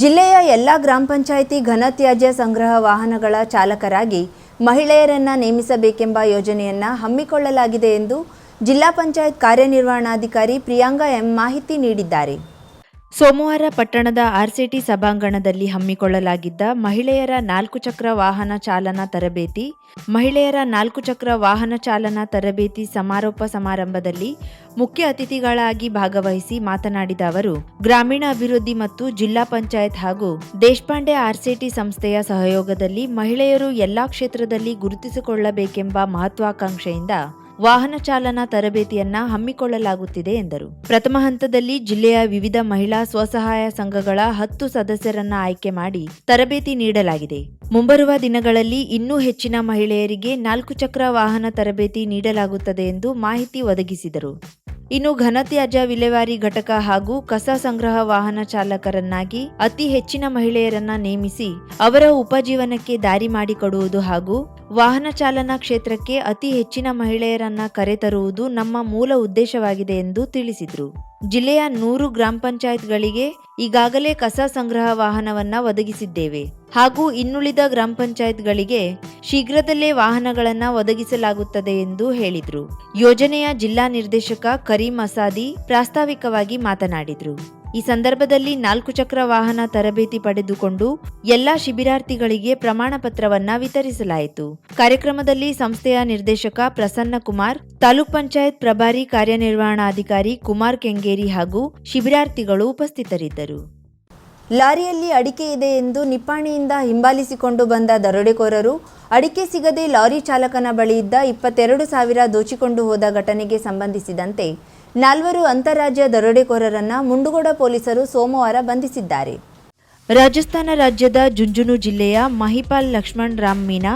ಜಿಲ್ಲೆಯ ಎಲ್ಲ ಗ್ರಾಮ ಪಂಚಾಯಿತಿ ಘನತ್ಯಾಜ್ಯ ಸಂಗ್ರಹ ವಾಹನಗಳ ಚಾಲಕರಾಗಿ ಮಹಿಳೆಯರನ್ನ ನೇಮಿಸಬೇಕೆಂಬ ಯೋಜನೆಯನ್ನ ಹಮ್ಮಿಕೊಳ್ಳಲಾಗಿದೆ ಎಂದು ಜಿಲ್ಲಾ ಪಂಚಾಯತ್ ಕಾರ್ಯನಿರ್ವಹಣಾಧಿಕಾರಿ ಪ್ರಿಯಾಂಗಾ ಎಂ ಮಾಹಿತಿ ನೀಡಿದ್ದಾರೆ. ಸೋಮವಾರ ಪಟ್ಟಣದ ಆರ್ಸಿಟಿ ಸಭಾಂಗಣದಲ್ಲಿ ಹಮ್ಮಿಕೊಳ್ಳಲಾಗಿದ್ದ ಮಹಿಳೆಯರ ನಾಲ್ಕು ಚಕ್ರ ವಾಹನ ಚಾಲನಾ ತರಬೇತಿ, ಮಹಿಳೆಯರ ನಾಲ್ಕು ಚಕ್ರ ವಾಹನ ಚಾಲನಾ ತರಬೇತಿ ಸಮಾರೋಪ ಸಮಾರಂಭದಲ್ಲಿ ಮುಖ್ಯ ಅತಿಥಿಗಳಾಗಿ ಭಾಗವಹಿಸಿ ಮಾತನಾಡಿದ ಅವರು ಗ್ರಾಮೀಣ ಅಭಿವೃದ್ಧಿ ಮತ್ತು ಜಿಲ್ಲಾ ಪಂಚಾಯತ್ ಹಾಗೂ ದೇಶಪಾಂಡೆ ಆರ್ಸಿಟಿ ಸಂಸ್ಥೆಯ ಸಹಯೋಗದಲ್ಲಿ ಮಹಿಳೆಯರು ಎಲ್ಲಾ ಕ್ಷೇತ್ರದಲ್ಲಿ ಗುರುತಿಸಿಕೊಳ್ಳಬೇಕೆಂಬ ಮಹತ್ವಾಕಾಂಕ್ಷೆಯಿಂದ ವಾಹನ ಚಾಲನಾ ತರಬೇತಿಯನ್ನ ಹಮ್ಮಿಕೊಳ್ಳಲಾಗುತ್ತಿದೆ ಎಂದರು. ಪ್ರಥಮ ಹಂತದಲ್ಲಿ ಜಿಲ್ಲೆಯ ವಿವಿಧ ಮಹಿಳಾ ಸ್ವಸಹಾಯ ಸಂಘಗಳ ಹತ್ತು ಸದಸ್ಯರನ್ನ ಆಯ್ಕೆ ಮಾಡಿ ತರಬೇತಿ ನೀಡಲಾಗಿದೆ. ಮುಂಬರುವ ದಿನಗಳಲ್ಲಿ ಇನ್ನೂ ಹೆಚ್ಚಿನ ಮಹಿಳೆಯರಿಗೆ ನಾಲ್ಕು ಚಕ್ರ ವಾಹನ ತರಬೇತಿ ನೀಡಲಾಗುತ್ತದೆ ಎಂದು ಮಾಹಿತಿ ಒದಗಿಸಿದರು. ಇನ್ನು ಘನತ್ಯಾಜ್ಯ ವಿಲೇವಾರಿ ಘಟಕ ಹಾಗೂ ಕಸ ಸಂಗ್ರಹ ವಾಹನ ಚಾಲಕರನ್ನಾಗಿ ಅತಿ ಹೆಚ್ಚಿನ ಮಹಿಳೆಯರನ್ನ ನೇಮಿಸಿ ಅವರ ಉಪಜೀವನಕ್ಕೆ ದಾರಿ ಮಾಡಿಕೊಡುವುದು ಹಾಗೂ ವಾಹನ ಚಾಲನಾ ಕ್ಷೇತ್ರಕ್ಕೆ ಅತಿ ಹೆಚ್ಚಿನ ಮಹಿಳೆಯರನ್ನ ಕರೆತರುವುದು ನಮ್ಮ ಮೂಲ ಉದ್ದೇಶವಾಗಿದೆ ಎಂದು ತಿಳಿಸಿದರು. ಜಿಲ್ಲೆಯ ನೂರು ಗ್ರಾಮ ಪಂಚಾಯತ್ಗಳಿಗೆ ಈಗಾಗಲೇ ಕಸ ಸಂಗ್ರಹ ವಾಹನವನ್ನ ಒದಗಿಸಿದ್ದೇವೆ. ಹಾಗೂ ಇನ್ನುಳಿದ ಗ್ರಾಮ ಪಂಚಾಯತ್ಗಳಿಗೆ ಶೀಘ್ರದಲ್ಲೇ ವಾಹನಗಳನ್ನ ಒದಗಿಸಲಾಗುತ್ತದೆ ಎಂದು ಹೇಳಿದರು. ಯೋಜನೆಯ ಜಿಲ್ಲಾ ನಿರ್ದೇಶಕ ಕರೀಂ ಅಸಾದಿ ಪ್ರಾಸ್ತಾವಿಕವಾಗಿ ಮಾತನಾಡಿದ್ರು. ಈ ಸಂದರ್ಭದಲ್ಲಿ ನಾಲ್ಕು ಚಕ್ರ ವಾಹನ ತರಬೇತಿ ಪಡೆದುಕೊಂಡು ಎಲ್ಲಾ ಶಿಬಿರಾರ್ಥಿಗಳಿಗೆ ಪ್ರಮಾಣ ಪತ್ರವನ್ನ ವಿತರಿಸಲಾಯಿತು. ಕಾರ್ಯಕ್ರಮದಲ್ಲಿ ಸಂಸ್ಥೆಯ ನಿರ್ದೇಶಕ ಪ್ರಸನ್ನ ಕುಮಾರ್, ತಾಲೂಕ್ ಪಂಚಾಯತ್ ಪ್ರಭಾರಿ ಕಾರ್ಯನಿರ್ವಹಣಾಧಿಕಾರಿ ಕುಮಾರ್ ಕೆಂಗೇರಿ ಹಾಗೂ ಶಿಬಿರಾರ್ಥಿಗಳು ಉಪಸ್ಥಿತರಿದ್ದರು. ಲಾರಿಯಲ್ಲಿ ಅಡಿಕೆ ಇದೆ ಎಂದು ನಿಪ್ಪಾಣಿಯಿಂದ ಹಿಂಬಾಲಿಸಿಕೊಂಡು ಬಂದ ದರೋಡೆಕೋರರು, ಅಡಿಕೆ ಸಿಗದೆ ಲಾರಿ ಚಾಲಕನ ಬಳಿ ಇದ್ದ ಇಪ್ಪತ್ತೆರಡು ಸಾವಿರ ದೋಚಿಕೊಂಡು ಹೋದ ಘಟನೆಗೆ ಸಂಬಂಧಿಸಿದಂತೆ ನಾಲ್ವರು ಅಂತಾರಾಜ್ಯ ದರೋಡೆಕೋರರನ್ನ ಮುಂಡುಗೋಡ ಪೊಲೀಸರು ಸೋಮವಾರ ಬಂಧಿಸಿದ್ದಾರೆ. ರಾಜಸ್ಥಾನ ರಾಜ್ಯದ ಜುಂಜುನು ಜಿಲ್ಲೆಯ ಮಹಿಪಾಲ್ ಲಕ್ಷ್ಮಣ್ ರಾಮ್ ಮೀನಾ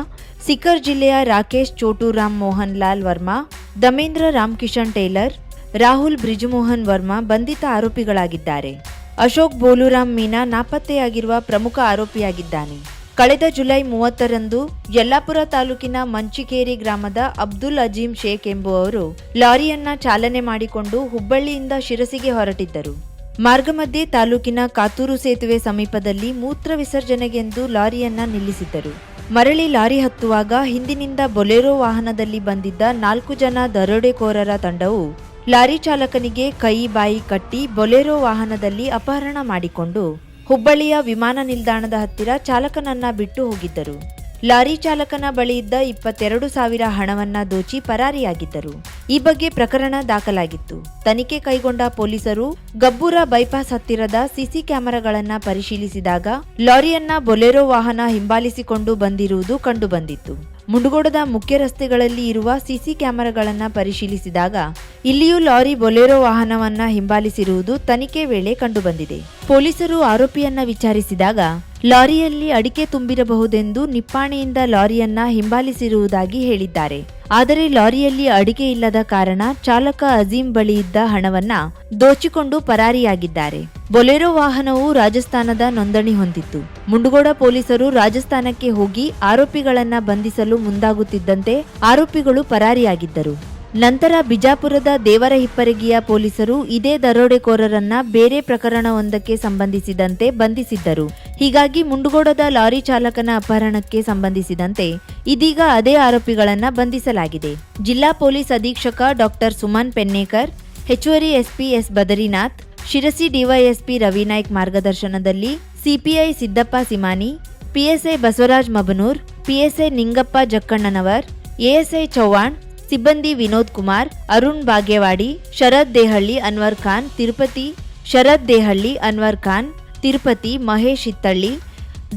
ಸಿಕ್ಕರ್ ಜಿಲ್ಲೆಯ ರಾಕೇಶ್ ಚೋಟು ರಾಮ್ ಮೋಹನ್ ಲಾಲ್ ವರ್ಮಾ, ದಮೇಂದ್ರ ರಾಮ್ ಕಿಶನ್ ಟೇಲರ್, ರಾಹುಲ್ ಬ್ರಿಜುಮೋಹನ್ ವರ್ಮಾ ಬಂಧಿತ ಆರೋಪಿಗಳಾಗಿದ್ದಾರೆ. ಅಶೋಕ್ ಬೋಲುರಾಮ್ ಮೀನಾ ನಾಪತ್ತೆಯಾಗಿರುವ ಪ್ರಮುಖ ಆರೋಪಿಯಾಗಿದ್ದಾನೆ. ಕಳೆದ ಜುಲೈ ಮೂವತ್ತರಂದು ಯಲ್ಲಾಪುರ ತಾಲೂಕಿನ ಮಂಚಿಕೇರಿ ಗ್ರಾಮದ ಅಬ್ದುಲ್ ಅಜೀಂ ಶೇಖ್ ಎಂಬುವವರು ಲಾರಿಯನ್ನ ಚಾಲನೆ ಮಾಡಿಕೊಂಡು ಹುಬ್ಬಳ್ಳಿಯಿಂದ ಶಿರಸಿಗೆ ಹೊರಟಿದ್ದರು. ಮಾರ್ಗ ಮಧ್ಯೆ ತಾಲೂಕಿನ ಕಾತೂರು ಸೇತುವೆ ಸಮೀಪದಲ್ಲಿ ಮೂತ್ರ ವಿಸರ್ಜನೆಗೆಂದು ಲಾರಿಯನ್ನ ನಿಲ್ಲಿಸಿದ್ದರು. ಮರಳಿ ಲಾರಿ ಹತ್ತುವಾಗ ಹಿಂದಿನಿಂದ ಬೊಲೆರೋ ವಾಹನದಲ್ಲಿ ಬಂದಿದ್ದ ನಾಲ್ಕು ಜನ ದರೋಡೆಕೋರರ ತಂಡವು ಲಾರಿ ಚಾಲಕನಿಗೆ ಕೈ ಬಾಯಿ ಕಟ್ಟಿ ಬೊಲೆರೋ ವಾಹನದಲ್ಲಿ ಅಪಹರಣ ಮಾಡಿಕೊಂಡು ಹುಬ್ಬಳ್ಳಿಯ ವಿಮಾನ ನಿಲ್ದಾಣದ ಹತ್ತಿರ ಚಾಲಕನನ್ನ ಬಿಟ್ಟು ಹೋಗಿದ್ದರು. ಲಾರಿ ಚಾಲಕನ ಬಳಿ ಇದ್ದ ಇಪ್ಪತ್ತೆರಡು ಸಾವಿರ ಹಣವನ್ನ ದೋಚಿ ಪರಾರಿಯಾಗಿದ್ದರು. ಈ ಬಗ್ಗೆ ಪ್ರಕರಣ ದಾಖಲಾಗಿತ್ತು. ತನಿಖೆ ಕೈಗೊಂಡ ಪೊಲೀಸರು ಗಬ್ಬೂರ ಬೈಪಾಸ್ ಹತ್ತಿರದ ಸಿಸಿ ಕ್ಯಾಮೆರಾಗಳನ್ನ ಪರಿಶೀಲಿಸಿದಾಗ ಲಾರಿಯನ್ನ ಬೊಲೆರೋ ವಾಹನ ಹಿಂಬಾಲಿಸಿಕೊಂಡು ಬಂದಿರುವುದು ಕಂಡುಬಂದಿತ್ತು. ಮುಂಡಗೋಡದ ಮುಖ್ಯ ರಸ್ತೆಗಳಲ್ಲಿ ಇರುವ ಸಿಸಿ ಕ್ಯಾಮೆರಾಗಳನ್ನ ಪರಿಶೀಲಿಸಿದಾಗ ಇಲ್ಲಿಯೂ ಲಾರಿ ಬೊಲೆರೋ ವಾಹನವನ್ನ ಹಿಂಬಾಲಿಸಿರುವುದು ತನಿಖೆ ವೇಳೆ ಕಂಡುಬಂದಿದೆ. ಪೊಲೀಸರು ಆರೋಪಿಯನ್ನ ವಿಚಾರಿಸಿದಾಗ ಲಾರಿಯಲ್ಲಿ ಅಡಿಕೆ ತುಂಬಿರಬಹುದೆಂದು ನಿಪ್ಪಾಣಿಯಿಂದ ಲಾರಿಯನ್ನ ಹಿಂಬಾಲಿಸಿರುವುದಾಗಿ ಹೇಳಿದ್ದಾರೆ. ಆದರೆ ಲಾರಿಯಲ್ಲಿ ಅಡಿಗೆ ಇಲ್ಲದ ಕಾರಣ ಚಾಲಕ ಅಜೀಂ ಬಳಿ ಇದ್ದ ಹಣವನ್ನ ದೋಚಿಕೊಂಡು ಪರಾರಿಯಾಗಿದ್ದಾರೆ. ಬೊಲೆರೋ ವಾಹನವು ರಾಜಸ್ಥಾನದ ನೋಂದಣಿ ಹೊಂದಿತ್ತು. ಮುಂಡಗೋಡ ಪೊಲೀಸರು ರಾಜಸ್ಥಾನಕ್ಕೆ ಹೋಗಿ ಆರೋಪಿಗಳನ್ನ ಬಂಧಿಸಲು ಮುಂದಾಗುತ್ತಿದ್ದಂತೆ ಆರೋಪಿಗಳು ಪರಾರಿಯಾಗಿದ್ದರು. ನಂತರ ಬಿಜಾಪುರದ ದೇವರ ಹಿಪ್ಪರಗಿಯ ಪೊಲೀಸರು ಇದೇ ದರೋಡೆಕೋರರನ್ನ ಬೇರೆ ಪ್ರಕರಣವೊಂದಕ್ಕೆ ಸಂಬಂಧಿಸಿದಂತೆ ಬಂಧಿಸಿದ್ದರು. ಹೀಗಾಗಿ ಮುಂಡುಗೋಡದ ಲಾರಿ ಚಾಲಕನ ಅಪಹರಣಕ್ಕೆ ಸಂಬಂಧಿಸಿದಂತೆ ಇದೀಗ ಅದೇ ಆರೋಪಿಗಳನ್ನ ಬಂಧಿಸಲಾಗಿದೆ. ಜಿಲ್ಲಾ ಪೊಲೀಸ್ ಅಧೀಕ್ಷಕ ಡಾಕ್ಟರ್ ಸುಮನ್ ಪೆನ್ನೇಕರ್, ಹೆಚ್ಚುವರಿ SP S. Badrinath, Sirsi DYSP Ravinaik ಮಾರ್ಗದರ್ಶನದಲ್ಲಿ CPI Siddappa Simani, PSI Basavaraj Mabanur, PSI Ningappa Jakkannanavar, ASI Chauhan ಸಿಬ್ಬಂದಿ ವಿನೋದ್ ಕುಮಾರ್, ಅರುಣ್ ಬಾಗೇವಾಡಿ ಶರದ್ ದೇಹಳ್ಳಿ ಅನ್ವರ್ ಖಾನ್, ತಿರುಪತಿ ಶರದ್ ದೇಹಳ್ಳಿ ಅನ್ವರ್ ಖಾನ್, ತಿರುಪತಿ ಮಹೇಶ್ ಇತ್ತಳ್ಳಿ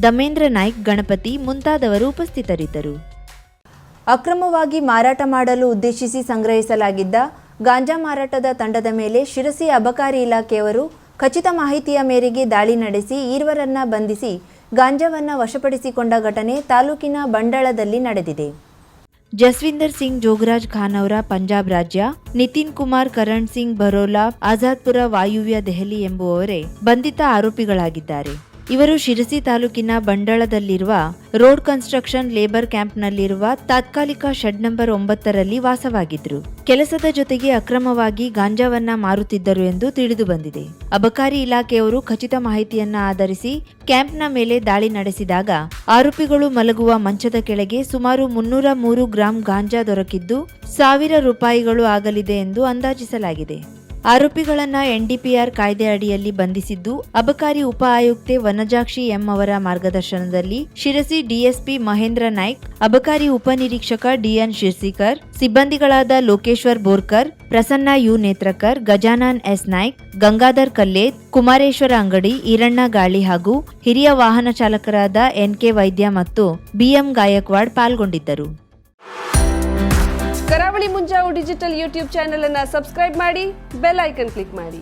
ದಮೇಂದ್ರ ನಾಯ್ಕ್, ಗಣಪತಿ ಮುಂತಾದವರು ಉಪಸ್ಥಿತರಿದ್ದರು. ಅಕ್ರಮವಾಗಿ ಮಾರಾಟ ಮಾಡಲು ಉದ್ದೇಶಿಸಿ ಸಂಗ್ರಹಿಸಲಾಗಿದ್ದ ಗಾಂಜಾ ಮಾರಾಟದ ತಂಡದ ಮೇಲೆ ಶಿರಸಿ ಅಬಕಾರಿ ಇಲಾಖೆಯವರು ಖಚಿತ ಮಾಹಿತಿಯ ಮೇರೆಗೆ ದಾಳಿ ನಡೆಸಿ ಈರ್ವರನ್ನ ಬಂಧಿಸಿ ಗಾಂಜಾವನ್ನು ವಶಪಡಿಸಿಕೊಂಡ ಘಟನೆ ತಾಲೂಕಿನ ಬಂಡಳದಲ್ಲಿ ನಡೆದಿದೆ. ಜಸ್ವಿಂದರ್ ಸಿಂಗ್, ಜೋಗರಾಜ್ ಖಾನ್ ಅವರ ಪಂಜಾಬ್ ರಾಜ್ಯ, ನಿತಿನ್ ಕುಮಾರ್, ಕರಣ್ ಸಿಂಗ್, ಬರೋಲಾ, ಆಜಾದ್ಪುರ ವಾಯುವ್ಯ ದೆಹಲಿ ಎಂಬುವವರೇ ಬಂಧಿತ ಆರೋಪಿಗಳಾಗಿದ್ದಾರೆ. ಇವರು ಶಿರಸಿ ತಾಲೂಕಿನ ಬಂಡಳದಲ್ಲಿರುವ ರೋಡ್ ಕನ್ಸ್ಟ್ರಕ್ಷನ್ ಲೇಬರ್ ಕ್ಯಾಂಪ್ನಲ್ಲಿರುವ ತಾತ್ಕಾಲಿಕ ಶೆಡ್ ನಂಬರ್ ಒಂಬತ್ತರಲ್ಲಿ ವಾಸವಾಗಿದ್ದರು. ಕೆಲಸದ ಜೊತೆಗೆ ಅಕ್ರಮವಾಗಿ ಗಾಂಜಾವನ್ನ ಮಾರುತ್ತಿದ್ದರು ಎಂದು ತಿಳಿದು ಬಂದಿದೆ. ಅಬಕಾರಿ ಇಲಾಖೆಯವರು ಖಚಿತ ಮಾಹಿತಿಯನ್ನ ಆಧರಿಸಿ ಕ್ಯಾಂಪ್ನ ಮೇಲೆ ದಾಳಿ ನಡೆಸಿದಾಗ ಆರೋಪಿಗಳು ಮಲಗುವ ಮಂಚದ ಕೆಳಗೆ ಸುಮಾರು ಮುನ್ನೂರ ಮೂರು ಗ್ರಾಂ ಗಾಂಜಾ ದೊರಕಿದ್ದು ಸಾವಿರ ರೂಪಾಯಿಗಳು ಆಗಲಿದೆ ಎಂದು ಅಂದಾಜಿಸಲಾಗಿದೆ. ಆರೋಪಿಗಳನ್ನ ಎನ್ಡಿಪಿಆರ್ ಕಾಯ್ದೆ ಅಡಿಯಲ್ಲಿ ಬಂಧಿಸಿದ್ದು, ಅಬಕಾರಿ ಉಪ ಆಯುಕ್ತೆ ವನಜಾಕ್ಷಿ ಎಂ ಅವರ ಮಾರ್ಗದರ್ಶನದಲ್ಲಿ ಶಿರಸಿ ಡಿಎಸ್ಪಿ ಮಹೇಂದ್ರ ನಾಯ್ಕ್, ಅಬಕಾರಿ ಉಪನಿರೀಕ್ಷಕ ಡಿಎನ್ ಶಿರ್ಸಿಕರ್, ಸಿಬ್ಬಂದಿಗಳಾದ ಲೋಕೇಶ್ವರ್ ಬೋರ್ಕರ್, ಪ್ರಸನ್ನ ಯು ನೇತ್ರಕರ್, ಗಜಾನನ್ ಎಸ್ ನಾಯ್ಕ್, ಗಂಗಾಧರ್ ಕಲ್ಲೇತ್ ಕುಮಾರೇಶ್ವರ ಅಂಗಡಿ, ಈರಣ್ಣ ಗಾಳಿ ಹಾಗೂ ಹಿರಿಯ ವಾಹನ ಚಾಲಕರಾದ ಎನ್ಕೆ ವೈದ್ಯ ಮತ್ತು ಬಿಎಂ ಗಾಯಕ್ವಾಡ್ ಪಾಲ್ಗೊಂಡಿದ್ದರು. ಮುಂಜಾವು ಡಿಜಿಟಲ್ ಯೂಟ್ಯೂಬ್ ಚಾನೆಲ್ ಅನ್ನು ಸಬ್ಸ್ಕ್ರೈಬ್ ಮಾಡಿ ಬೆಲ್ ಐಕನ್ ಕ್ಲಿಕ್ ಮಾಡಿ.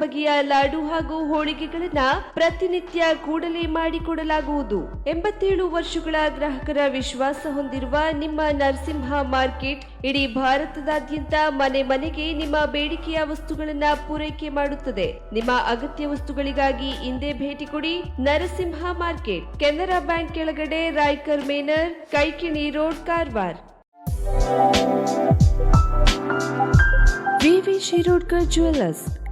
ಬಗೆಯ ಲಾಡು ಹಾಗೂ ಹೋಳಿಗೆಗಳನ್ನ ಪ್ರತಿನಿತ್ಯ ಕೂಡಲೇ ಮಾಡಿಕೊಡಲಾಗುವುದು. ಎಂಬತ್ತೇಳು ವರ್ಷಗಳ ಗ್ರಾಹಕರ ವಿಶ್ವಾಸ ಹೊಂದಿರುವ ನಿಮ್ಮ ನರಸಿಂಹ ಮಾರ್ಕೆಟ್, ಇಡೀ ಭಾರತದಾದ್ಯಂತ ಮನೆ ಮನೆಗೆ ನಿಮ್ಮ ಬೇಡಿಕೆಯ ವಸ್ತುಗಳನ್ನ ಪೂರೈಕೆ ಮಾಡುತ್ತದೆ. ನಿಮ್ಮ ಅಗತ್ಯ ವಸ್ತುಗಳಿಗಾಗಿ ಹಿಂದೆ ಭೇಟಿ ಕೊಡಿ. ನರಸಿಂಹ ಮಾರ್ಕೆಟ್, ಕೆನರಾ ಬ್ಯಾಂಕ್ ಕೆಳಗಡೆ Raikar manor, Kaikini road Karwar. V V Shirodkar jewellers.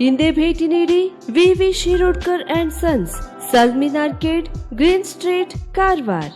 ಹಿಂದೆ ಭೇಟಿ ನೀಡಿ V V Shirodkar and sons ಸಲ್ಮಿನ್ arcade green street Karwar